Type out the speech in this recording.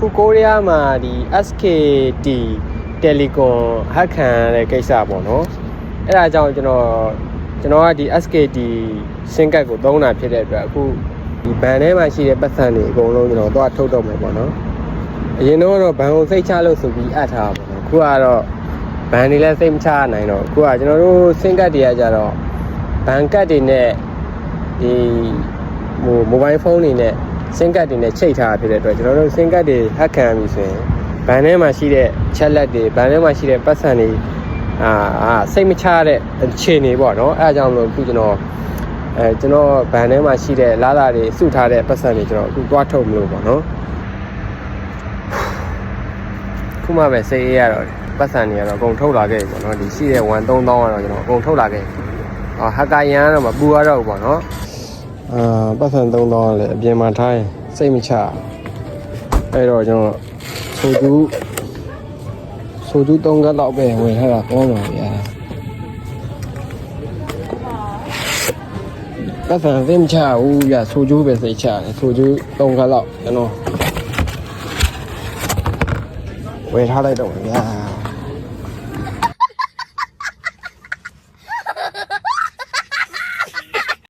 ခုကိုရီးယားမှာဒီ SKT Telecom ဟက်ခံရတဲ့ကိစ္စပေါ့နော်အဲ့ဒါကြောင့်ကျွန်တော်ကျွန်တော်ကဒီ SKT စင်ကတ်ကိုသုံးတာဖြစ်တဲ့အတွက်အခုဒီဘန်ထဲမှာရှိတဲ့ပတ်စံတွေအကုန်လုံးကျွန်တော်တော့ထုတ်တော့မယ်ပေါ့နော်အရင်တော့ဘန်ကိုစိတ်ချလို့ဆိုပြီးအပ်ထားတာပေါ့နော်အခုကတော့ဘန်တွေလည်းစိတ်မချနိုင်တော့အခုကကျွန်တော်တို့စင်ကတ်တွေကကြတော့ဘန်ကတ်တွေနဲ့ဒီဟိုမိုဘိုင်းဖုန်းတွေနဲ့ စင်ကတ်တွေနဲ့ချိတ်ထားတာဖြစ်တဲ့အတွက်ကျွန်တော်တို့စင်ကတ်တွေဟက်ခံပြီဆိုရင်ဘန်ထဲမှာရှိတဲ့ချက်လက်တွေဘန်ထဲမှာရှိတဲ့ပတ်စံတွေအာအာစိတ်မချတဲ့အခြေအနေပေါ့နော်အဲအကြောင်းမလို့အခုကျွန်တော်အဲကျွန်တော်ဘန်ထဲမှာရှိတဲ့လာလာတွေစုထားတဲ့ပတ်စံတွေကျွန်တော်အခုသွားထုတ်မလို့ပေါ့နော်ခုမှပဲစေးရရတော့ပတ်စံတွေကတော့အကုန်ထုတ်လာခဲ့ပြီပေါ့နော်ဒီရှိတဲ့1 3000ကတော့ကျွန်တော်အကုန်ထုတ်လာခဲ့ပြီအော်ဟက်ကာရန်ကတော့မပူရတော့ဘူးပေါ့နော် အာပတ်စံ3000လည်းအပြင်မှာထားရင်စိတ်မချအဲ့တော့ကျွန်တော်ဆိုသူဆိုသူ3ကက်လောက်ပဲဝင်ထားတာကောင်းပါဗျာပတ်စံသိမချဘူးဗျာဆိုကျိုးပဲစိတ်ချတယ်ဆိုကျိုး3ကက်လောက်ကျွန်တော်ဝယ်ထားလိုက်တော့ဗျာ